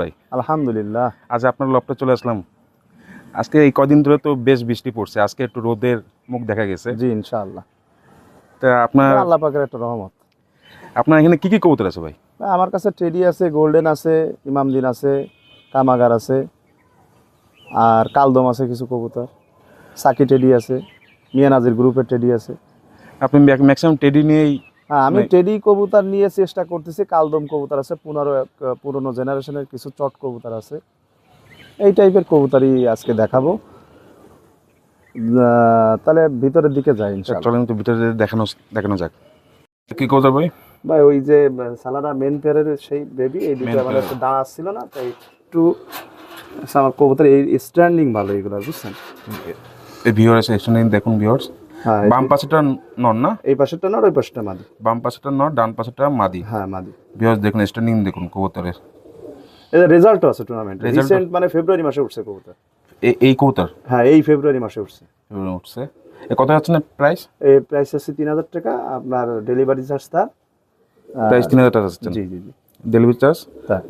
ভাই? আলহামদুলিল্লাহ। আজ আপনার লপটে চলে আসলাম। আজকে এই কদিন ধরে তো বেশ বৃষ্টি পড়ছে। আজকে একটু রোদের মুখ দেখা গেছে। জি ইনশাআল্লাহ। তা আপনার আল্লাহ পাকের একটা রহমত। আপনার এখানে কি কি কবুতর আছে ভাই? আমার কাছে টেডি আছে গোল্ডেন আছে ইমামদিন আছে কামাগার আছে আর কালদম আছে কিছু কবুতর। সাকি টেডি আছে মিয়া নাজির গ্রুপের টেডি আছে। আপনি ম্যাক্সিমাম টেডি নিয়েই আমি মানে- টেডি কবুতর নিয়ে চেষ্টা করতেছি কালদম কবুতর আছে পুনরো পুরনো জেনারেশনের কিছু চট কবুতর আছে। এই টাইপের কবুতরই আজকে দেখাবো। তাহলে ভিতরের দিকে যাই ইনশাআল্লাহ। চলেন তো ভিতরে দেখানো দেখানো যাক। কি কবুতর ভাই? ভাই ওই যে সালারা মেন পেয়ারের সেই বেবি এই দিকে আমার। একটু দাঁড় আসছিল না তাই একটু আচ্ছা, আমার কবুতর এই স্ট্যান্ডিং ভালো এগুলো বুঝছেন? এই ভিউয়ার্স এখানে দেখুন ভিউয়ার্স হ্যাঁ বাম পাশেটা নর না? এই পাশেরটা না আর ওই পাশেটা মাদি। বাম পাশেটা নর ডান পাশেটা মাদি। হ্যাঁ মাদি। ভিউয়ার্স দেখুন স্ট্যান্ডিং দেখুন কবুতরের। এদের রেজাল্ট আছে টুর্নামেন্ট রিসেন্ট মানে ফেব্রুয়ারি মাসে উঠছে কবুতর। এই কবুতর? হ্যাঁ এই ফেব্রুয়ারি মাসে উঠছে। উঠছে। এ কত যাচ্ছে না প্রাইস এই প্রাইস আছে তিন হাজার টাকা। আপনার ডেলিভারি চার্জ তার প্রাইস তিন হাজার টাকা যাচ্ছে জি জি জি। ডেলিভারি চার্জ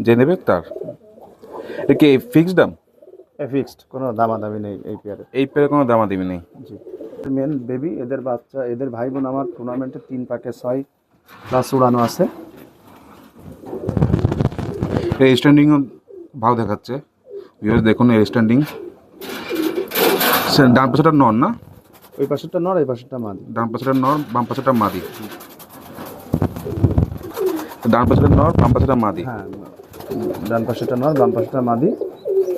যে নেবে তার। এটা কি ফিক্সড দাম? ফিক্সড কোনো দামাদামি নেই এই পেয়ারে এই পেয়ে কোনো দামা দিবি নেই। জি। মেন বেবি এদের বাচ্চা এদের ভাই বোন আমার টুর্নামেন্টে তিন পাকে ছয় প্লাস উড়ানো আছে। এই স্ট্যান্ডিংও ভালো দেখাচ্ছে। ভিউয়ার্স দেখুন এই স্ট্যান্ডিং ডান পাশেটা নর না? ওই পাশেরটা নর এই পাশেরটা মাদি। ডান পাশেটা নর বাম পাশেটা মাদি। ডান পাশেটা নর বাম পাশেটা মাদি। হ্যাঁ ডান পাশেরটা নর বাম পাশেরটা মাদি।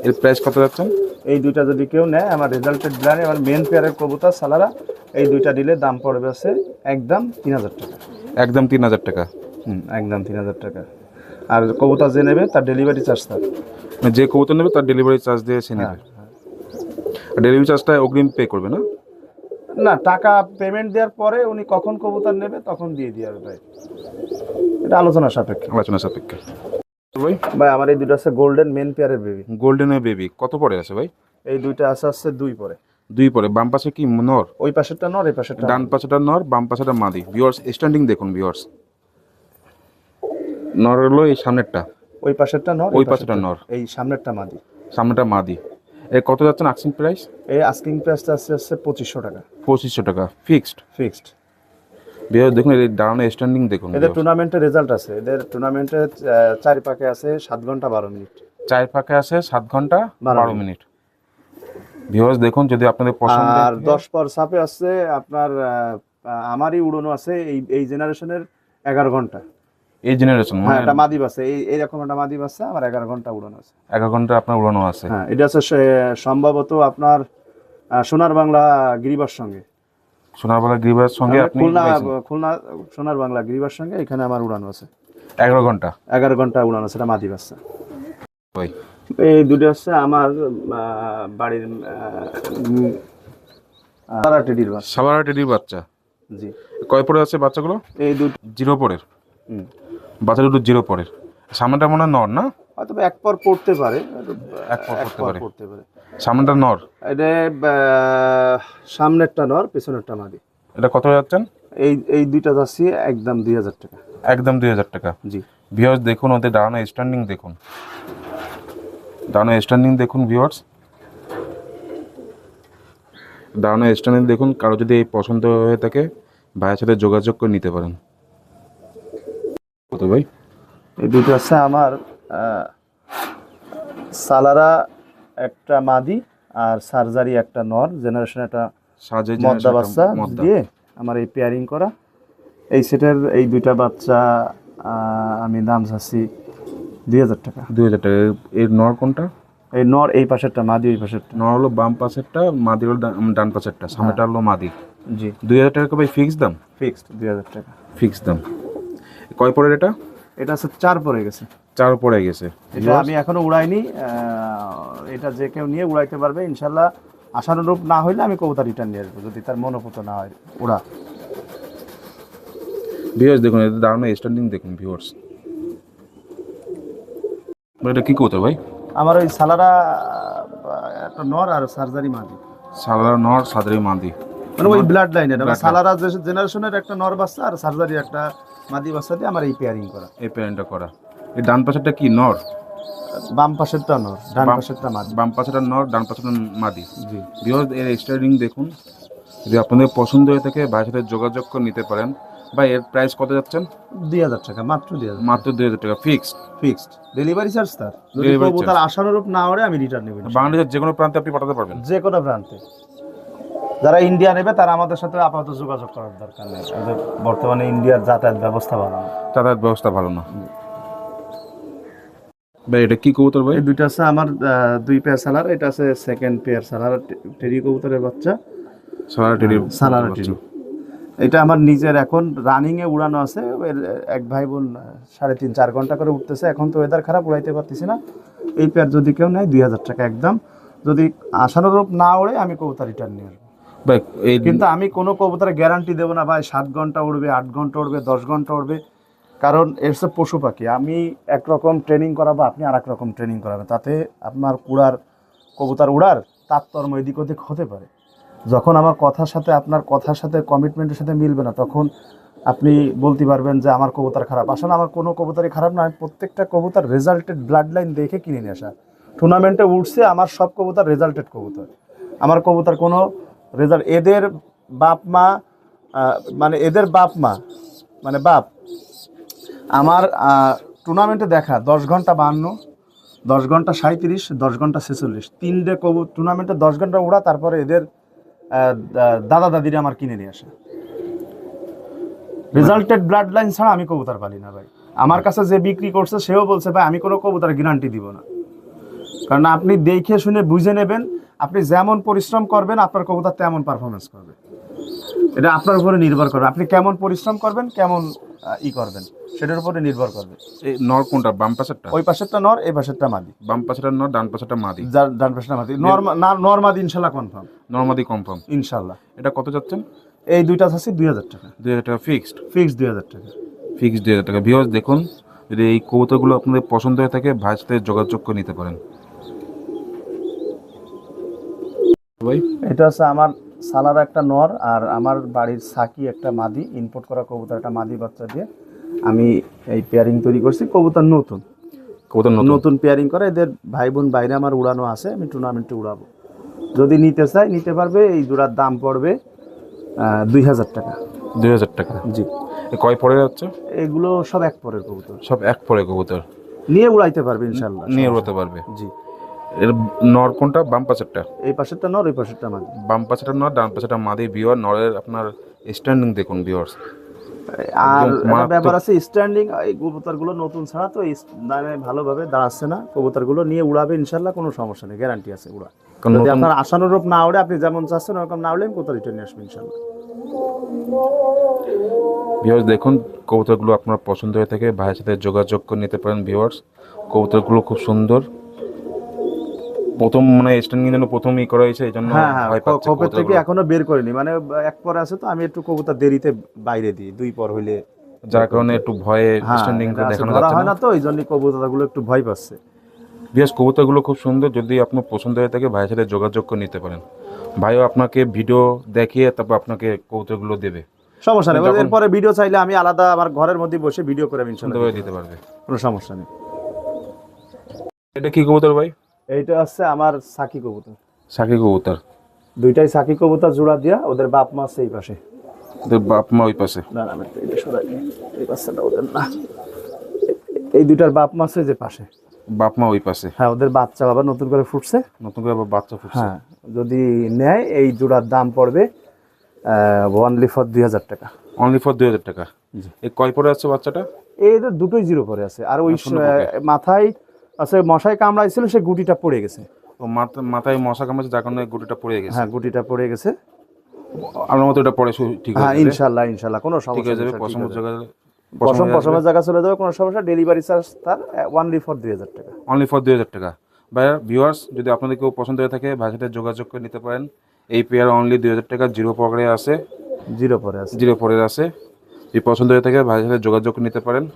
এর প্রাইস কত যাচ্ছেন এই দুইটা যদি কেউ নেয় আমার রেজাল্টেড ডিলারে আমার মেন পেয়ারের কবুতর সালারা এই দুইটা দিলে দাম পড়বে আছে একদম তিন হাজার টাকা। একদম তিন হাজার টাকা। হুম একদম তিন হাজার টাকা। আর কবুতর যে নেবে তার ডেলিভারি চার্জ থাকবে মানে যে কবুতর নেবে তার ডেলিভারি চার্জ দিয়ে সে নেবে। ডেলিভারি চার্জটা অগ্রিম পে করবে না? না টাকা পেমেন্ট দেওয়ার পরে উনি কখন কবুতর নেবে তখন দিয়ে দিয়ে ভাই এটা আলোচনা সাপেক্ষে। আলোচনা সাপেক্ষে। ভাই? ভাই আমার এই দুটো আছে গোল্ডেন মেন পেয়ারের বেবি গোল্ডেন বেবি কত পরে আছে ভাই? এই দুইটা আছে আছে দুই পরে। দুই পরে। বাম পাশে কি নর? ওই পাশেরটা নর এই পাশেরটা ডান পাশেটা নর বাম পাশেটা মাদি। ভিউয়ার্স স্ট্যান্ডিং দেখুন ভিউয়ার্স নর হলো এই সামনেরটা। ওই পাশেরটা নর ওই এই পাশেরটা নর। এই সামনেরটা মাদি। সামনেটা মাদি। এ কত যাচ্ছেন আক্সিং প্রাইস এই আস্কিং প্রাইসটা আছে আছে পঁচিশশো টাকা। পঁচিশশো টাকা। ফিক্সড ফিক্সড ভিউয়ার্স দেখুন এই দাঁড়ানো স্ট্যান্ডিং দেখুন এদের টুর্নামেন্টের রেজাল্ট আছে। এদের টুর্নামেন্টের চারি পাকে আছে সাত ঘণ্টা বারো মিনিট। চার পাকে আছে সাত ঘণ্টা বারো মিনিট। ভিউয়ার্স দেখুন যদি আপনাদের পছন্দ আর দশ পর সাপে আছে আপনার আমারই উড়নো আছে এই এই জেনারেশনের এগারো ঘণ্টা। এই জেনারেশন হ্যাঁ মানে একটা মাদি বাসে এই এইরকম একটা মাদি বাসে আমার এগারো ঘণ্টা উড়ানো আছে। এগারো ঘণ্টা আপনার উড়ানো আছে। হ্যাঁ এটা আছে সম্ভবত আপনার সোনার বাংলা গিরিবার সঙ্গে। সোনারবালা গ্রিবার সঙ্গে আপনি খুলনা খুলনা সোনার বাংলা গিরিবার সঙ্গে এখানে আমার উড়ানো আছে। এগারো ঘণ্টা? এগারো ঘণ্টা উড়ানো আছে এটা মাদি বাচ্চা এই দুটো হচ্ছে আমার বাড়ির তারা টেডির বাচ্চা সাবারা টেডির বাচ্চা? জি। কয় পরে আছে বাচ্চাগুলো? এই দুটো। জিরো পরের। বাচ্চা দুটো জিরো পরের। সামনেটা মনে হয় নর না? হয়তো এক পর পড়তে পারে। এক পারে। পড়তে পারে। সামনেটা নর? এটা সামনেরটা নর পেছনেরটা মাদি। এটা কত যাচ্ছেন? এই এই দুইটা যাচ্ছি একদম দুই হাজার টাকা। একদম দুই হাজার টাকা। জি। ভিওর্স দেখুন ওদের দাঁড়ানো স্ট্যান্ডিং দেখুন। দাঁড়ানো স্ট্যান্ডিং দেখুন ভিওর্স দাঁড়ানো স্ট্যান্ডিং দেখুন কারও যদি এই পছন্দ হয়ে থাকে ভাইয়ের সাথে যোগাযোগ করে নিতে পারেন। কত ভাই? এই দুটো আছে আমার সালারা একটা মাদি আর সার্জারি একটা নর জেনারেশন একটা মদ্দা বাচ্চা দিয়ে আমার এই পেয়ারিং করা। এই সেটের এই দুইটা বাচ্চা আমি দাম চাচ্ছি দুই হাজার টাকা। দুই হাজার টাকা। এর নর কোনটা? এই নর এই পাশেরটা মাদি ওই পাশেরটা। নর হলো বাম পাশেরটা মাদি হলো ডান- ডান পাশেরটা সামনেটা হলো মাদি। জি। দুই হাজার টাকা ভাই ফিক্স দাম? ফিক্সড দুই হাজার টাকা। ফিক্স দাম। কয় পরের এটা? এটা আছে চার পড়ে গেছে। চার পড়ে গেছে। এটা আমি এখনও উড়াইনি এটা যে কেউ নিয়ে উড়াইতে পারবে ইনশাল্লাহ আশানুরূপ না হইলে আমি কবুতর রিটার্ন নিয়ে আসব যদি তার মনোপুত না হয় উড়া। ভিউয়ার্স দেখুন এদের দাঁড়ানো স্ট্যান্ডিং দেখুন ভিউয়ার্স এটা কি করতে ভাই? আমার ওই সালারা একটা নর আর সার্জারি মাদি। সালার নর সাদরি মাদি। মানে ওই ব্লাড লাইনের সালারা জেনারেশনের একটা নর বাচ্চা আর সার্জারি একটা মাদি বাচ্চা দিয়ে আমার এই পেয়ারিং করা। এই পেয়ারিংটা করা। এই ডান পাশেরটা কি? নর? বাম পাশেরটা নর ডান পাশেরটা মাদি। বাম পাশেটা নর ডান পাশেটা মাদি। জি। বিকজ এর এক্সট্রা রিং দেখুন। যদি আপনাদের পছন্দ হয়ে থাকে ভাইয়ের সাথে যোগাযোগ করে নিতে পারেন। বা এর প্রাইস কত যাচ্ছেন? দুই হাজার টাকা মাত্র দুই হাজার মাত্র দুই হাজার টাকা ফিক্সড ফিক্সড ডেলিভারি চার্জ তার। যদি Delivery আশানুরূপ না হলে আমি রিটার্ন নেবেন বাংলাদেশের যে কোনো প্রান্তে আপনি পাঠাতে পারবেন। যে কোনো প্রান্তে। যারা ইন্ডিয়া নেবে তারা আমাদের সাথে আপাতত যোগাযোগ করার দরকার নেই। বর্তমানে ইন্ডিয়ার যাতায়াত ব্যবস্থা ভালো না। যাতায়াত ব্যবস্থা ভালো না। ভাই এটা কি কবুতর ভাই? এই দুইটা আছে আমার দুই পেয়ার সালার এটা আছে সেকেন্ড পেয়ার সালার টেরি কবুতরের বাচ্চা। সালারা টেরি সালার টেরি। এটা আমার নিজের এখন রানিং এ উড়ানো আছে এক ভাই বোন সাড়ে তিন চার ঘণ্টা করে উঠতেছে এখন তো ওয়েদার খারাপ উড়াইতে পারতেছি না। এই পেয়ার যদি কেউ নেয় দুই হাজার টাকা একদম। যদি আশানুরূপ না ওড়ে আমি কবুতর রিটার্ন নিয়ে আসব কিন্তু আমি কোনো কবুতরের গ্যারান্টি দেবো না ভাই সাত ঘণ্টা উড়বে আট ঘণ্টা উড়বে দশ ঘণ্টা উড়বে। কারণ এর পশু পাখি। আমি একরকম ট্রেনিং করাবো, আপনি আর রকম ট্রেনিং করাবেন। তাতে আপনার উড়ার কবুতর উড়ার তাৎপর্য এদিক ওদিক হতে পারে। যখন আমার কথার সাথে, আপনার কথার সাথে কমিটমেন্টের সাথে মিলবে না, তখন আপনি বলতে পারবেন যে, আমার কবুতর খারাপ। আসলে আমার কোনো কবুতরই খারাপ না, আমি প্রত্যেকটা কবুতর রেজাল্টেড ব্লাড লাইন দেখে কিনে নিয়ে আসা। টুর্নামেন্টে উঠছে, আমার সব কবুতর রেজাল্টেড কবুতর। আমার কবুতর কোনো রেজাল্ট এদের বাপ মা মানে এদের বাপ মা মানে বাপ আমার টুর্নামেন্টে দেখা, দশ ঘণ্টা বান্ন, দশ ঘণ্টা সাঁত্রিশ দশ ঘণ্টা ছেচল্লিশ। তিনটে কবু টুর্নামেন্টে দশ ঘণ্টা উড়া, তারপরে এদের দাদা দাদিরা আমার কিনে নিয়ে আসে। রেজাল্টেড ব্লাড লাইন ছাড়া আমি কবুতর পালি না ভাই। আমার কাছে যে বিক্রি করছে, সেও বলছে, ভাই, আমি কোনো কবুতর গ্যারান্টি দিব না। কারণ আপনি দেখে শুনে বুঝে নেবেন, আপনি যেমন পরিশ্রম করবেন, আপনার কবুতর তেমন পারফরমেন্স করবে। এটা আপনার উপরে নির্ভর করবে। আপনি কেমন পরিশ্রম করবেন, কেমন ই করবেন। সেটার উপরে নির্ভর করবে। এই নর কোনটা বাম পাশেরটা? ওই পাশেরটা নর এই পাশেরটা মাদি। বাম পাশেরটা নর ডান পাশেরটা মাদি। যার ডান পাশেরটা মাদি। নর্মা নর মাদি ইনশাল্লাহ কনফার্ম নর্মাদি কনফার্ম ইনশাল্লাহ। এটা কত যাচ্ছেন? এই দুইটা আছে দুই হাজার টাকা। দুই হাজার টাকা ফিক্সড ফিক্স দুই হাজার টাকা। ফিক্সড দুই হাজার টাকা। ভিওস দেখুন যদি এই কবুতরগুলো আপনাদের পছন্দ হয়ে থাকে ভাইয়ের সাথে যোগাযোগ করে নিতে পারেন। ভাই? এটা হচ্ছে আমার সালার একটা নর আর আমার বাড়ির সাকি একটা মাদি। ইম্পোর্ট করা কবুতর একটা মাদি বাচ্চা দিয়ে। আমি এই পেয়ারিং তৈরি করছি কবুতর নতুন। কবুতর নতুন? নতুন পেয়ারিং করে এদের ভাই বোন বাইরে আমার উড়ানো আছে আমি টুর্নামেন্টে উড়াবো। যদি নিতে চাই নিতে পারবে এই জোড়ার দাম পড়বে দুই হাজার টাকা। দুই হাজার টাকা? জি। কয় পরে হচ্ছে? এগুলো সব এক পরের কবুতর। সব এক পরে কবুতর? নিয়ে উড়াইতে পারবে ইনশাল্লাহ নিয়ে উড়াতে পারবে? জি। এর নর কোনটা? বাম পাশেরটা? এই পাশেরটা নর ওই পাশেরটা মাদি। বাম পাশেরটা নর ডান পাশেরটা মাদি বিওয়ার নরের আপনার স্ট্যান্ডিং দেখুন বিওয়ার্স আর ব্যাপার আছে স্ট্যান্ডিং এই কবুতরগুলো নতুন ছাড়া তো মানে ভালোভাবে দাঁড়াচ্ছে না। কবুতরগুলো নিয়ে উড়াবে ইনশাল্লাহ কোনো সমস্যা নেই গ্যারান্টি আছে উড়া যদি আপনার আশানুরূপ না উড়ে আপনি যেমন চাচ্ছেন ওরকম না উড়লে কোথাও রিটার্ন নিয়ে আসব ইনশাল্লাহ। ভিউয়ার্স দেখুন কবুতরগুলো আপনার পছন্দ হয়ে থাকে ভাইয়ের সাথে যোগাযোগ করে নিতে পারেন ভিউয়ার্স কবুতরগুলো খুব সুন্দর। প্রথম মানে স্ট্যান্ডিং জন্য প্রথম ই করা হয়েছে এই জন্য খোপের থেকে এখনও বের করিনি। মানে এক পর আছে তো আমি একটু কবুতর দেরিতে বাইরে দিই দুই পর হইলে যার কারণে একটু ভয়ে স্ট্যান্ডিং দেখানো যাচ্ছে না। তো এই জন্য কবুতরগুলো একটু ভয় পাচ্ছে। ভিউয়ার্স কবুতরগুলো খুব সুন্দর যদি আপনার পছন্দ হয়ে থাকে ভাইয়ের সাথে যোগাযোগ করে নিতে পারেন। ভাইও আপনাকে ভিডিও দেখিয়ে তারপর আপনাকে কবুতরগুলো দেবে। সমস্যা নেই এরপরে ভিডিও চাইলে আমি আলাদা আমার ঘরের মধ্যে বসে ভিডিও করে আমি সুন্দরভাবে দিতে পারবে। কোনো সমস্যা নেই। এটা কি কবুতর ভাই? এইটা হচ্ছে আমার সাকি কবুতর। সাকি কবুতর। দুইটাই সাকি কবুতর জোড়া দিয়া ওদের বাপ মা এই পাশে। ওদের বাপ মা ওই পাশে। না না এটা সরাই। এই পাশটা ওদের না। এই দুইটার বাপ মা আছে যে পাশে। বাপ মা ওই পাশে। হ্যাঁ ওদের বাচ্চা বাবা নতুন করে ফুটছে। নতুন করে আবার বাচ্চা ফুটছে। হ্যাঁ যদি নেয় এই জোড়ার দাম পড়বে ওয়ানলি ফর দুই হাজার টাকা। অনলি ফর দুই হাজার টাকা। এই কয় পরে আছে বাচ্চাটা? এই দুটোই জিরো পরে আছে। আর ওই মাথায় আছে মশাই কামড়াইছিল সে গুটিটা পড়ে গেছে। ও মাথা- মাথায় মশা কামড়েছে যার কারণে গুটিটা পড়ে গেছে। হ্যাঁ গুটিটা পড়ে গেছে। আমার মতো এটা পরে শু- ঠিক হ্যাঁ হয়ে ইনশাল্লাহ ইনশাল্লাহ কোনো সমস্যা যাবে নেই, পছন্দ ঠিক হয়ে যাবে। জায়গায় পশম পশমের জায়গা চলে যাবে কোনো সমস্যা ডেলিভারি চার্জ তার ওয়ানলি ফর দুই হাজার টাকা। অনলি ফর দুই হাজার টাকা। ভাইয়া ভিউয়ার্স যদি আপনাদের কেউ পছন্দ হয়ে থাকে ভাইয়ের সাথে যোগাযোগ করে নিতে পারেন। এই পেয়ার অনলি দুই হাজার টাকা জিরো পকেটে আছে। জিরো পরে আছে। জিরো পরের আছে। যদি পছন্দ হয়ে থাকে ভাইয়ের সাথে যোগাযোগ নিতে পারেন।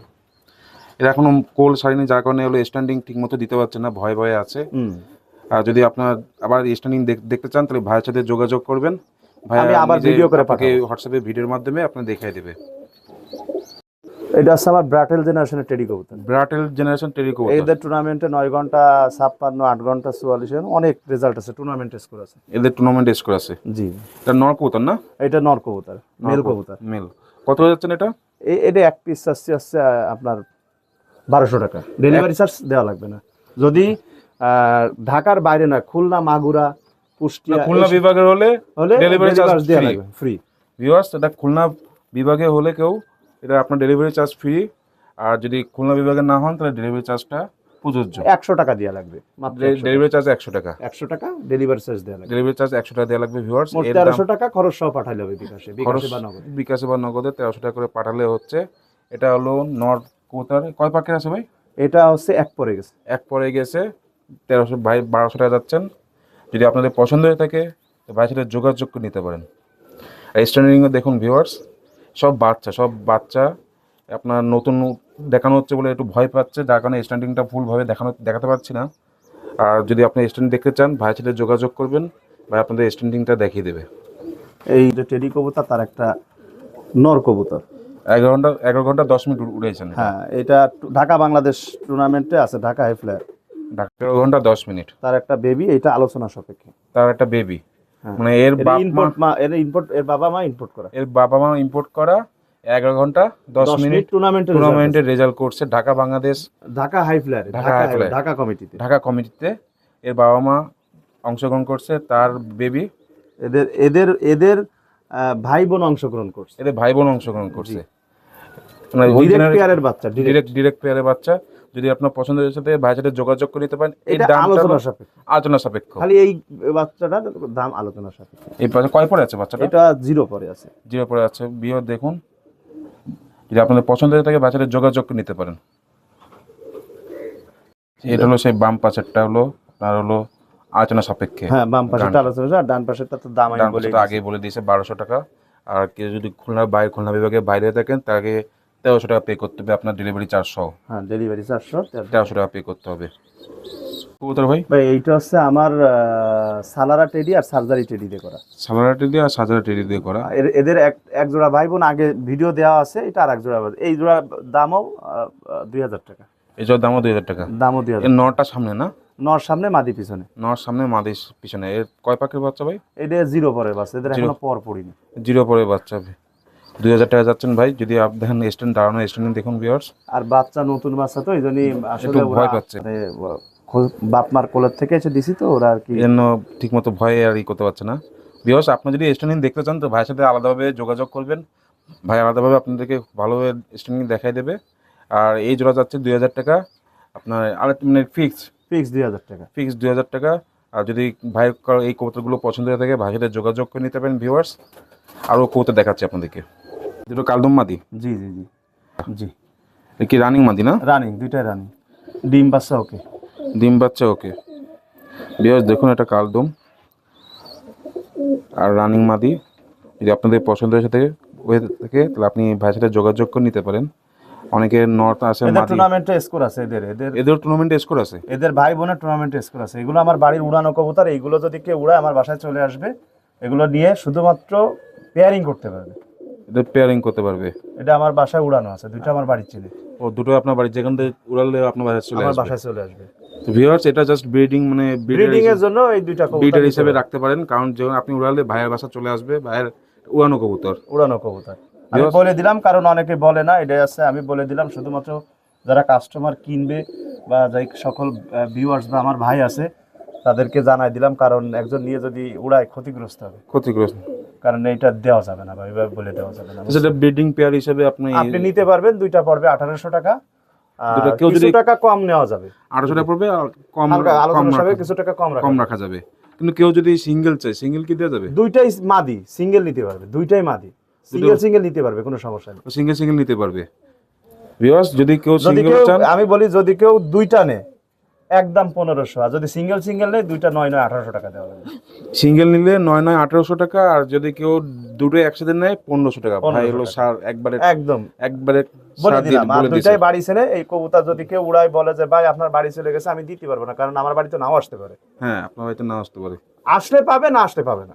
এরা এখনও কোল সারিনি যার কারণে হলো স্ট্যান্ডিং ঠিক মতো দিতে পারছে না ভয় ভয়ে আছে। হুম। আর যদি আপনার আবার স্ট্যান্ডিং দেখতে চান তাহলে ভাইয়ের সাথে যোগাযোগ করবেন। ভাই আমি আবার video করে পাঠাবো। হোয়াটসঅ্যাপে ভিডিওর মাধ্যমে আপনার দেখিয়ে দেবে। এটা হচ্ছে আমার ব্রাটেল জেনারেশনের টেডি কবুতর ব্রাটেল জেনারেশন টেরি কবুতর এদের টুর্নামেন্টে নয় ঘণ্টা ছাপ্পান্ন আট ঘণ্টা চুয়াল্লিশ অনেক রেজাল্ট আছে টুর্নামেন্ট স্কোর আছে। এদের টুর্নামেন্ট স্কোর আছে। জি। এটা নর কবুতর না? এটা নর কবুতর মেল কবুতর মেল কত হয়ে যাচ্ছেন এটা? এটা এক পিস আসছে আহ, আপনার বারোশো টাকা। ডেলিভারি চার্জ দেওয়া লাগবে না। যদি ঢাকার বাইরে না খুলনা মাগুরা কুষ্টিয়া খুলনা বিভাগের হলে হলে ডেলিভারি চার্জ দেওয়া লাগবে ফ্রি ভিউয়ার্স এটা খুলনা বিভাগে হলে কেউ এটা আপনার ডেলিভারি চার্জ ফ্রি আর যদি খুলনা বিভাগে না হন তাহলে ডেলিভারি চার্জটা প্রযোজ্য। একশো টাকা দেওয়া লাগবে মাত্র ডেলিভারি চার্জ একশো টাকা। একশো টাকা ডেলিভারি চার্জ দেওয়া লাগবে। ডেলিভারি চার্জ একশো টাকা দেওয়া লাগবে ভিউয়ার্স দাম তেরোশো টাকা খরচ সহ পাঠাইলে হবে বিকাশে বিকাশে বা নগদে। বিকাশে বা নগদে তেরোশো টাকা করে পাঠালে হচ্ছে। এটা হলো নর কোতার কয় পাকের আছে ভাই? এটা হচ্ছে এক পরে গেছে। এক পরে গেছে। তেরোশো ভাই বারোশো টাকা যাচ্ছেন। যদি আপনাদের পছন্দ হয়ে থাকে তো ভাইয়ের সাথে যোগাযোগ করে নিতে পারেন। আর স্ট্যান্ডিংয়ে দেখুন ভিউয়ার্স সব বাচ্চা সব বাচ্চা। আপনার নতুন দেখানো হচ্ছে বলে একটু ভয় পাচ্ছে যার কারণে স্ট্যান্ডিংটা ফুলভাবে দেখানো দেখাতে পারছি না। আর যদি আপনি স্ট্যান্ডিং দেখতে চান ভাইয়ের সাথে যোগাযোগ করবেন ভাই আপনাদের স্ট্যান্ডিংটা দেখিয়ে দেবে। এই যে টেডি কবুতর তার একটা নর কবুতর। এগারো ঘণ্টা এগারো ঘণ্টা দশ মিনিট উড়েছেন হ্যাঁ এটা ঢাকা বাংলাদেশ টুর্নামেন্টে আছে ঢাকা হাই ফ্লায়ার এগারো ঘণ্টা দশ মিনিট। তার একটা বেবি এটা আলোচনা সাপেক্ষে। তার একটা বেবি হ্যাঁ। মানে এর ইম্পোর্ট মা এর ইম্পোর্ট এর বাবা মা ইম্পোর্ট করা। এর বাবা মা ইম্পোর্ট করা এগারো ঘণ্টা দশ মিনিট টুর্নামেন্টে টুর্নামেন্টের রেজাল্ট করছে Dhaka Bangladesh Dhaka high flyer Dhaka high Dhaka কমিটিতে ঢাকা কমিটিতে এর বাবা মা অংশগ্রহণ করছে তার বেবি এদের এদের এদের ভাই বোন অংশগ্রহণ করছে। এদের ভাই বোন অংশগ্রহণ করছে। মানে ডিরেক্ট পেয়ারের বাচ্চা ডিরেক্ট ডিরেক্ট ডিরেক্ট পেয়ারের বাচ্চা। যদি আপনার পছন্দের সাথে ভাইয়ের সাথে যোগাযোগ করে নিতে পারেন এই আলোচনা সাপেক্ষ। খালি এই বাচ্চাটার দাম আলোচনা সাপেক্ষে। এই কয় পরে আছে বাচ্চাটা? এটা জিরো পরে আছে। জিরো পরে আছে। বিয়ে দেখুন। যদি আপনাদের পছন্দ হয়ে থাকে বাচ্চাদের যোগাযোগ করে নিতে পারেন। এটা হলো সেই বাম পাশেরটা হলো আপনার হলো আলোচনা সাপেক্ষে। হ্যাঁ বাম পাশেটা আলোচনা আর ডান পাশেরটা তো দাম আমি বলে দিয়েছে বারোশো টাকা। আর কেউ যদি খুলনা বাইরে খুলনা বিভাগে বাইরে থাকেন তাকে তেরোশো টাকা পে করতে হবে আপনার ডেলিভারি সহ। হ্যাঁ ডেলিভারি চারশো তেরোশো টাকা। পে করতে হবে। কবুতর ভাই? ভাই এইটা হচ্ছে আমার সালারা টেডি আর সার্জারি টেডি দিয়ে করা। সালারাটি দিয়ে আর সাজারা টেরি দিয়ে করা। এদের এক এক জোড়া ভাই বোন আগে ভিডিও দেওয়া আছে এটা আর এক জোড়া ভাই- এই জোড়া দামও দুই হাজার টাকা। এই জন্য দামও দুই হাজার টাকা? দামও দুই হাজার নটা সামনে না? নর সামনে মাদি পিছনে। নর সামনে মাদিস পিছনে। এর কয় পাখির বাচ্চা ভাই? এটা জিরো পরে বাস এদের এখনও পর পড়িনি। জিরো পরে বাচ্চা দুই হাজার টাকা যাচ্ছেন ভাই যদি আপনি দেখেন স্ট্যান্ড দাঁড়ানো স্ট্যান্ড দেখুন ভিউয়ার্স আর বাচ্চা নতুন বাচ্চা তো এই জন্যই আসলে ভয় পাচ্ছে। মানে, বাপ মার কোলের থেকে এসে দিছি তো ওরা আর কি। জন্য ঠিকমতো ভয়ে আর ই করতে পারছে না। বিকজ আপনি যদি স্ট্যান্ডিং দেখতে চান তো ভাইয়ের সাথে আলাদাভাবে যোগাযোগ করবেন। ভাই আলাদাভাবে আপনাদেরকে ভালোভাবে স্ট্যান্ডিং দেখাই দেবে। আর এই জোড়া যাচ্ছে দুই হাজার টাকা। আপনার আর মানে ফিক্স ফিক্স দুই হাজার টাকা। ফিক্স দুই হাজার টাকা। আর যদি ভাই এই কবুতরগুলো পছন্দ হয়ে থাকে ভাইয়ের সাথে যোগাযোগ করে নিতে পারেন ভিউয়ার্স আরও কবুতর দেখাচ্ছি আপনাদেরকে। দুটো কালদম মাদি জি জি জি। জি। কি রানিং মাদি না? রানিং দুইটাই রানিং ডিম বাচ্চা ওকে। ডিম বাচ্চা ওকে। বিয়াস দেখুন এটা কালদম আর রানিং মাদি যদি আপনাদের পছন্দের সাথে হয়ে থাকে তাহলে আপনি ভাইয়ের সাথে যোগাযোগ করে নিতে পারেন। অনেকে নর্থ আছে এদের টুর্নামেন্টে স্কোর আছে এদের এদের এদের টুর্নামেন্টে স্কোর আছে? এদের ভাই বোনের টুর্নামেন্টে স্কোর আছে। এগুলো আমার বাড়ির উড়ানো কবুতর এইগুলো যদি কেউ উড়ায় আমার বাসায় চলে আসবে। এগুলো নিয়ে শুধুমাত্র পেয়ারিং করতে পারবে। এদের পেয়ারিং করতে পারবে। এটা আমার বাসায় উড়ানো আছে দুটো আমার বাড়ির ছেলে। ও দুটো আপনার বাড়ি যেখান থেকে উড়ালে আপনার বাসায় চলে আমার আসবে। বাসায় চলে আসবে। তো ভিউয়ার্স এটা জাস্ট ব্রিডিং মানে ব্রিডিং এর জন্য এই দুইটা কবুতর ব্রিডার হিসেবে রাখতে পারেন কারণ যখন আপনি উড়ালে ভাইয়ের বাসা চলে আসবে ভাইয়ের উড়ানো কবুতর। উড়ানো কবুতর। আমি বলে দিলাম কারণ অনেকে বলে না এটাই আছে আমি বলে দিলাম শুধুমাত্র যারা কাস্টমার কিনবে বা যাই সকল ভিউয়ার্স বা আমার ভাই আছে তাদেরকে জানাই দিলাম কারণ একজন নিয়ে যদি উড়ায় ক্ষতিগ্রস্ত হবে। ক্ষতিগ্রস্ত। কারণ এটা দেওয়া যাবে না এভাবে বলে দেওয়া যাবে না সেটা ব্রিডিং পেয়ার হিসেবে আপনি আপনি নিতে পারবেন দুইটা পড়বে আঠারোশো টাকা। কেউ যদি- টাকা কম নেওয়া যাবে। আঠারোশো টাকা পড়বে আর কম কম আলোচনা রাখা- কিছু টাকা কম রাখা কম রাখা যাবে। কিন্তু কেউ যদি সিঙ্গেল চায় সিঙ্গেল কি দেওয়া যাবে? দুইটাই মাদি সিঙ্গেল নিতে পারবে দুইটাই মাদি। সিঙ্গেল সিঙ্গেল নিতে পারবে কোনো সমস্যা নেই। সিঙ্গেল সিঙ্গেল নিতে পারবে। ভিউয়ার্স যদি কেউ সিঙ্গেল চান আমি বলি যদি কেউ দুইটা নে একদম পনেরোশো। আর যদি সিঙ্গেল সিঙ্গেল নেয় দুইটা নয় নয় আঠারোশো টাকা দেওয়া হবে সিঙ্গেল নিলে নয় নয় আঠারোশো টাকা আর যদি কেউ দুটো একসাথে নেয় পনেরোশো টাকা। ভাই 1500 হলো টাকা। সার একবারে একদম। একবারে বলে দিলাম আর দুইটাই বাড়ি ছেলে এই কবুতর যদি কেউ উড়াই বলে যে ভাই আপনার বাড়ি চলে গেছে আমি দিতে পারব না কারণ আমার বাড়িতে নাও আসতে পারে। হ্যাঁ আপনার হয়তো না আসতে পারে। আসলে পাবে না আসলে পাবে না।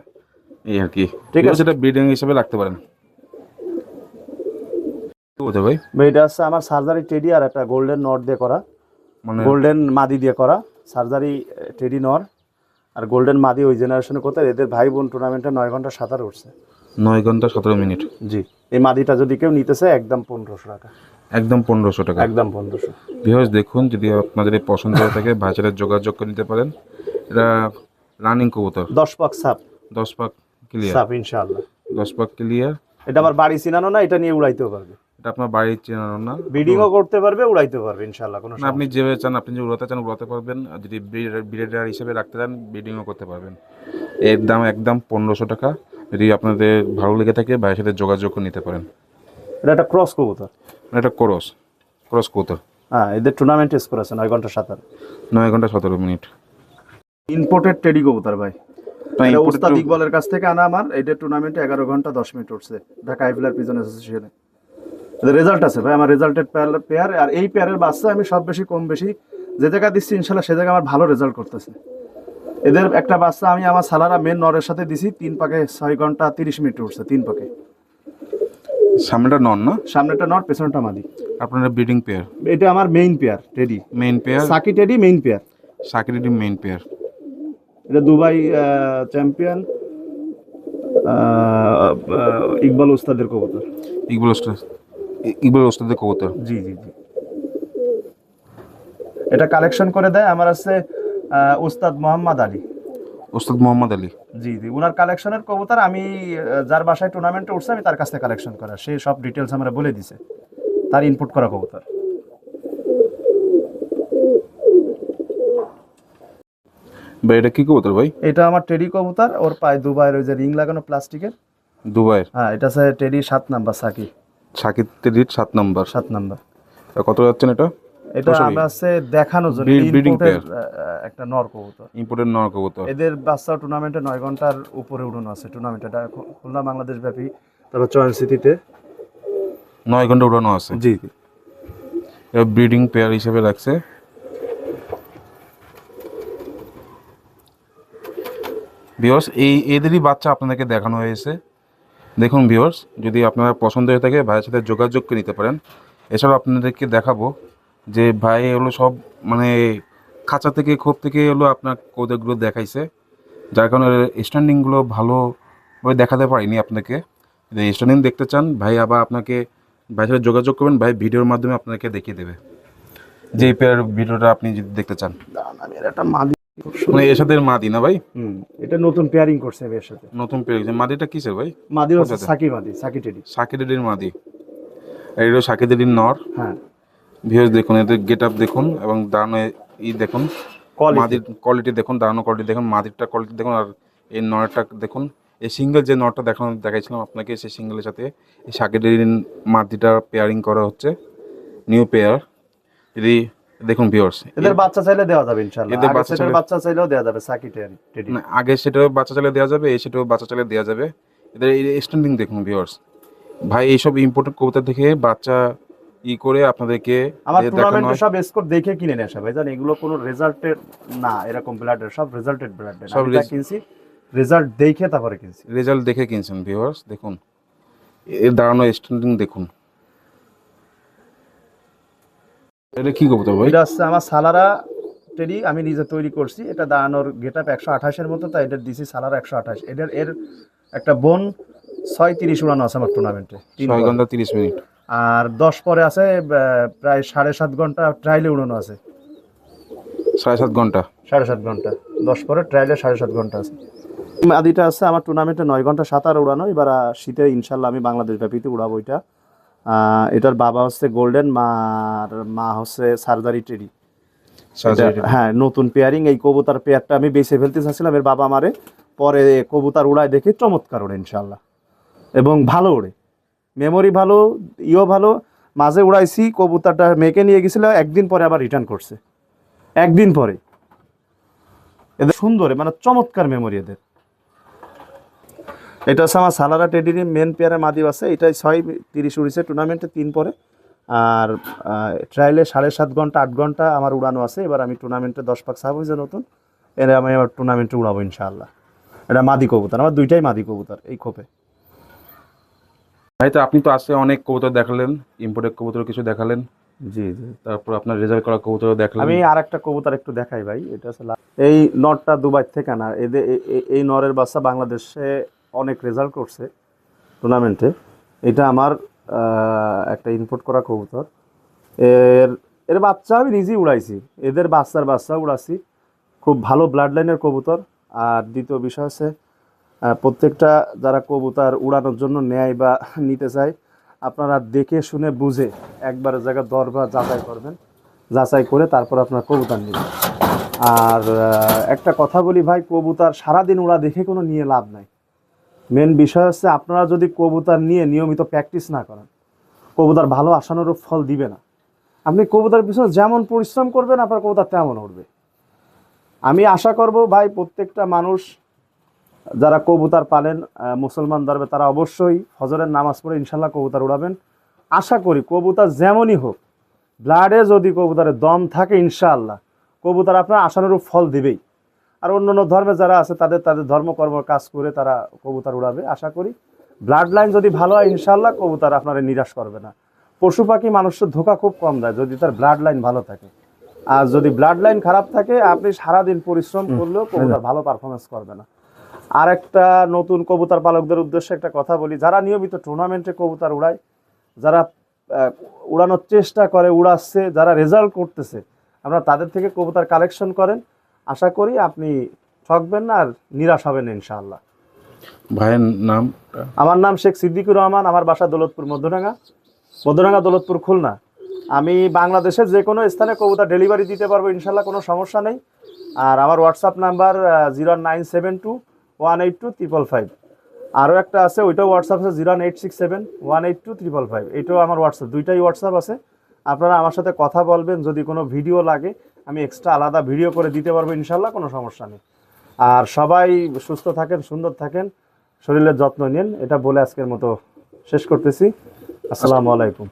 এই আর কি। ঠিক আছে। সেটা ব্রিডিং হিসেবে রাখতে পারেন। ভাই? এটা হচ্ছে আমার সার্জারি টেডি আর একটা গোল্ডেন নট দিয়ে করা। মানে গোল্ডেন মাদি দিয়ে করা। সার্জারি টেডি নর। আর গোল্ডেন মাদি ওই জেনারেশনে কোথায় এদের ভাই বোন টুর্নামেন্টে নয় ঘণ্টা সাঁতার উঠছে নয় ঘণ্টা সতেরো মিনিট। জি। এই মাদিটা যদি কেউ নিতেছে একদম পনেরোশো টাকা। একদম পনেরোশো টাকা। একদম পনেরোশো। ভিউয়ার্স দেখুন যদি আপনাদের পছন্দ হয়ে থাকে ভাইচারের যোগাযোগ করে নিতে পারেন। এটা রানিং কবুতর। দশ পাক সাপ। দশ পাক ক্লিয়ার সাপ ইনশাআল্লাহ। দশ পাক ক্লিয়ার এটা আমার বাড়ি চিনানো না এটা নিয়ে উড়াইতেও পারবে। এটা আপনার বাড়ির চেনানো না। ব্রিডিংও করতে পারবে উড়াইতেও পারবে ইনশাআল্লাহ কোনো আপনি যেভাবে চান আপনি যে উড়াতে চান উড়াতে পারবেন। আর যদি ব্রিডার হিসেবে রাখতে চান ব্রিডিংও করতে পারবেন। এর দাম একদম পনেরোশো টাকা। যদি আপনাদের ভালো লেগে থাকে ভাইয়ের সাথে যোগাযোগ নিতে পারেন। এটা একটা ক্রস কবুতর? এটা ক্রস ক্রস কবুতর। হ্যাঁ এদের টুর্নামেন্ট স্কোর আছে নয় ঘণ্টা সাঁতার। নয় ঘণ্টা সতেরো মিনিট। ইম্পোর্টেড টেডি কবুতর ভাই। তো- ইকবালের কাছ থেকে আনা আমার। এটা টুর্নামেন্টে এগারো ঘণ্টা দশ মিনিট উঠছে। ঢাকা আইফিলার পিজন অ্যাসোসিয়েশনে রেজাল্ট আছে ভাই আমার রেজাল্টের পেয়ার আর এই পেয়ারের বাচ্চা আমি সব বেশি কম বেশি যে জায়গা দিচ্ছি ইনশাল্লাহ সে জায়গায় আমার ভালো রেজাল্ট করতেছে। এদের একটা বাচ্চা আমি আমার সালারা মেন নরের সাথে দিছি তিন পাকে ছয় ঘণ্টা তিরিশ মিনিট উঠছে তিন পাকে। সামনেটা নন না? সামনেটা নর পেছনটা মাদি। আপনারা ব্রিডিং পেয়ার এটা আমার main pair teddy main pair Psaki teddy main pair সাকিরিটি মেইন পেয়ার এটা দুবাই চ্যাম্পিয়ন ইকবাল উস্তাদের কবুতর। ইকবাল ওস্তাদ। ইকবাল ওস্তাদের কবুতর জি জি জি। এটা কালেকশন করে দেয় আমার আছে আহ, উস্তাদ মোহাম্মদ আলী। ওস্তাদ মোহাম্মদ আলী। জি জি। ওনার কালেকশনের কবুতর আমি যার বাসায় টুর্নামেন্টে উঠছে আমি তার কাছ থেকে কালেকশন করা। সে সব ডিটেলস আমরা বলে দিছে। তার ইনপুট করা কবুতর। ভাই এটা কি কবুতর ভাই? এটা আমার টেডি কবুতর। ওর পায়ে দুবাইয়ের ওই যে রিং লাগানো প্লাস্টিকের দুবাইয়ের? হ্যাঁ এটা আছে টেডি সাত নাম্বার সাকি। সাকির রিট সাত নম্বর। সাত নাম্বার। কত যাচ্ছেন এটা? এটা আমরা আছে দেখানোর জন্য Breed- breeding একটা নর কবুতর। ইম্পোর্টেড নর কবুতর। এদের বাচ্চা টুর্নামেন্টে নয় ঘণ্টার উপরে উড়ানো আছে। টুর্নামেন্ট এটা খুলনা বাংলাদেশ ব্যাপী তারপর চয়ন সিটিতে নয় ঘণ্টা উড়ানো আছে। জি। এটা ব্রিডিং পেয়ার হিসেবে রাখছে। ভিওর্স এই এদেরই বাচ্চা আপনাদেরকে দেখানো হয়েছে। দেখুন ভিওর্স যদি আপনার পছন্দ হয়ে থাকে, ভাইয়ের সাথে যোগাযোগ করে নিতে পারেন। এছাড়াও আপনাদেরকে দেখাবো যে ভাই এগুলো সব মানে খাঁচা থেকে, খোপ থেকে এগুলো আপনার কৌদেরগুলো দেখাইছে। যার কারণে স্ট্যান্ডিংগুলো ভালোভাবে দেখাতে পারিনি আপনাকে। যদি স্ট্যান্ডিং দেখতে চান, ভাই আবার আপনাকে, ভাইয়ের সাথে যোগাযোগ করবেন, ভাই ভিডিওর মাধ্যমে আপনাকে দেখিয়ে দেবে। যে পেয়ার ভিডিওটা আপনি যদি দেখতে চান। একটা মানে এর সাথে মাদি না ভাই? এটা নতুন পেয়ারিং করছে এর সাথে। নতুন পেয়ার মাদিটা কিসের ভাই? মাদি হচ্ছে সাকি মাদি সাকি টেডি। সাকিদের মাদি। আর এটা সাকিদের নর। হ্যাঁ। ভিউজ দেখুন এদের গেট আপ দেখুন এবং দাঁড়ানো ই দেখুন। মাদির কোয়ালিটি দেখুন দাঁড়ানো কোয়ালিটি দেখুন মাদিরটা কোয়ালিটি দেখুন আর এই নরটা দেখুন। এই সিঙ্গেল যে নরটা দেখানো দেখাইছিলাম আপনাকে সেই সিঙ্গেলের সাথে এই সাকিদের মাদিটা পেয়ারিং করা হচ্ছে। নিউ পেয়ার যদি দেখুন ভিউয়ার্স এদের বাচ্চা চাইলে দেওয়া যাবে ইনশাআল্লাহ। এদের বাচ্চা চাইলে- বাচ্চা চাইলেও দেওয়া যাবে সাকি টেডি না আগে সেটাও বাচ্চা চালে দেওয়া যাবে এই সেটাও বাচ্চা চালে দেওয়া যাবে। এদের স্ট্যান্ডিং দেখুন ভিউয়ার্স ভাই এইসব ইম্পোর্টেড কবুতর থেকে বাচ্চা ই করে আপনাদেরকে আমার টুর্নামেন্টে সব স্কোর দেখে কিনে নিয়ে আসা ভাই জান এগুলো কোনো রেজাল্টের না এরকম ব্লাডের সব রেজাল্টেড ব্লাডের সব কিনছি রেজাল্ট দেখে তারপরে কিনছি। রেজাল্ট দেখে কিনছেন ভিউয়ার্স দেখুন। এর দাঁড়ানো স্ট্যান্ডিং দেখুন। এটা কি কবুতর ভাই? এটা হচ্ছে আমার সালারা টেডি আমি নিজে তৈরি করছি। এটা দাঁড়ানোর গেট আপ একশো আঠাশের মতো তাই এটার দিছি সালারা একশো আঠাশ। এটার এর একটা বোন ছয় তিরিশ উড়ানো আছে আমার টুর্নামেন্টে তিন ছয় ঘণ্টা তিরিশ মিনিট। আর দশ পরে আছে প্রায় সাড়ে সাত ঘণ্টা ট্রায়ালে উড়ানো আছে। সাড়ে সাত ঘণ্টা? সাড়ে সাত ঘণ্টা। দশ পরে ট্রায়ালে সাড়ে সাত ঘণ্টা আছে। আদিটা আছে আমার টুর্নামেন্টে নয় ঘণ্টা সাঁতার উড়ানো এবার শীতে ইনশাল্লাহ আমি বাংলাদেশ ব্যাপীতে উড়াবো এটা। এটার বাবা হচ্ছে গোল্ডেন মার মা হচ্ছে সার্জারি সাত- হ্যাঁ নতুন পেয়ারিং এই কবুতার পেয়ারটা আমি বেছে ফেলতে চাচ্ছিলাম এর বাবা মারে। পরে কবুতার উড়ায় দেখে চমৎকার ওড়ে ইনশাল্লাহ এবং ভালো ওড়ে। মেমোরি ভালো ইও ভালো। মাঝে উড়াইছি কবুতারটা মেকে নিয়ে গেছিল একদিন পরে আবার রিটার্ন করছে। একদিন পরে। এদের সুন্দর মানে চমৎকার মেমোরি এদের। এটা হচ্ছে আমার সালারা টেডির মেন পেয়ারে মাদি আছে এটাই ছয় তিরিশ উড়িছে টুর্নামেন্টে তিন পরে। আর ট্রায়ালে সাড়ে সাত ঘণ্টা আট ঘণ্টা আমার উড়ানো আছে। এবার আমি টুর্নামেন্টে দশ পাক সাব হয়েছে নতুন। এর আমি আবার টুর্নামেন্টে উড়াবো ইনশাআল্লাহ। এটা মাদি কবুতর আমার দুইটাই মাদি কবুতর এই খোপে। ভাই তো আপনি তো আসে অনেক কবুতর দেখালেন ইম্পোর্টেড কবুতর কিছু দেখালেন। জি জি। তারপর আপনার রেজাল্ট করা কবুতর দেখালেন। আমি আর একটা কবুতর একটু দেখাই ভাই এটা হচ্ছে এই নরটা দুবাই থেকে না এদের এই নরের বাচ্চা বাংলাদেশে অনেক রেজাল্ট করছে টুর্নামেন্টে এটা আমার একটা ইনপুট করা কবুতর। এর এর বাচ্চা আমি নিজেই উড়াইছি। এদের বাচ্চার বাচ্চা উড়াছি খুব ভালো ব্লাড লাইনের কবুতর। আর দ্বিতীয় বিষয় হচ্ছে প্রত্যেকটা যারা কবুতর উড়ানোর জন্য নেয় বা নিতে চায়, আপনারা দেখে শুনে বুঝে একবার জায়গা দর বা যাচাই করবেন। যাচাই করে তারপর আপনার কবুতর নেবেন। আর একটা কথা বলি ভাই, কবুতর সারাদিন ওরা দেখে কোনো নিয়ে লাভ নাই। মেন বিষয় হচ্ছে আপনারা যদি কবুতার নিয়ে নিয়মিত প্র্যাকটিস না করেন, কবুতার ভালো আশানুরূপ ফল দিবে না। আপনি কবুতার পিছনে যেমন পরিশ্রম করবেন, আপনার কবুতর তেমন উঠবে আমি আশা করব ভাই, প্রত্যেকটা মানুষ, যারা কবুতার পালেন মুসলমান ধর্মে তারা অবশ্যই হজরের নামাজ পড়ে ইনশাল্লাহ কবুতর উড়াবেন। আশা করি কবুতার যেমনই হোক ব্লাডে যদি কবুতারের দম থাকে ইনশাআল্লাহ, কবুতার আপনার আশানুরূপ ফল দিবেই। আর অন্য অন্য ধর্মে যারা আছে তাদের তাদের ধর্মকর্ম কাজ করে তারা কবুতর উড়াবে আশা করি। ব্লাড লাইন যদি ভালো হয় ইনশাল্লাহ কবুতর আপনারা নিরাশ করবে না। পশু পাখি মানুষের ধোকা খুব কম দেয় যদি তার ব্লাড লাইন ভালো থাকে। আর যদি ব্লাড লাইন খারাপ থাকে আপনি সারাদিন পরিশ্রম করলেও কবুতর ভালো পারফরমেন্স করবে না। আর একটা নতুন কবুতর পালকদের উদ্দেশ্যে একটা কথা বলি যারা নিয়মিত টুর্নামেন্টে কবুতর উড়ায় যারা উড়ানোর চেষ্টা করে উড়াচ্ছে যারা রেজাল্ট করতেছে আপনারা তাদের থেকে কবুতর কালেকশন করেন। আশা করি আপনি ঠকবেন না আর নিরাশ হবেন ইনশাআল্লাহ। ভাইয়ের নাম? আমার নাম শেখ সিদ্দিকুর রহমান আমার বাসা দৌলতপুর মধ্যডাঙ্গা। মধ্যডাঙ্গা দৌলতপুর খুলনা। আমি বাংলাদেশের যে কোনো স্থানে কবুতর ডেলিভারি দিতে পারব ইনশাল্লাহ কোনো সমস্যা নেই। আর আমার WhatsApp number zero nine seven two one eight two triple five আরও একটা আছে ওইটাও হোয়াটসঅ্যাপ আছে zero eight six seven one eight two triple five এটাও আমার হোয়াটসঅ্যাপ দুইটাই হোয়াটসঅ্যাপ আছে। আপনারা আমার সাথে কথা বলবেন যদি কোনো ভিডিও লাগে আমি এক্সট্রা আলাদা ভিডিও করে দিতে পারব ইনশাল্লাহ, কোনো সমস্যা নেই। আর সবাই সুস্থ থাকেন, সুন্দর থাকেন, শরীরের যত্ন নিন, এটা বলে আজকের মতো শেষ করতেছি। আসসালামু আলাইকুম।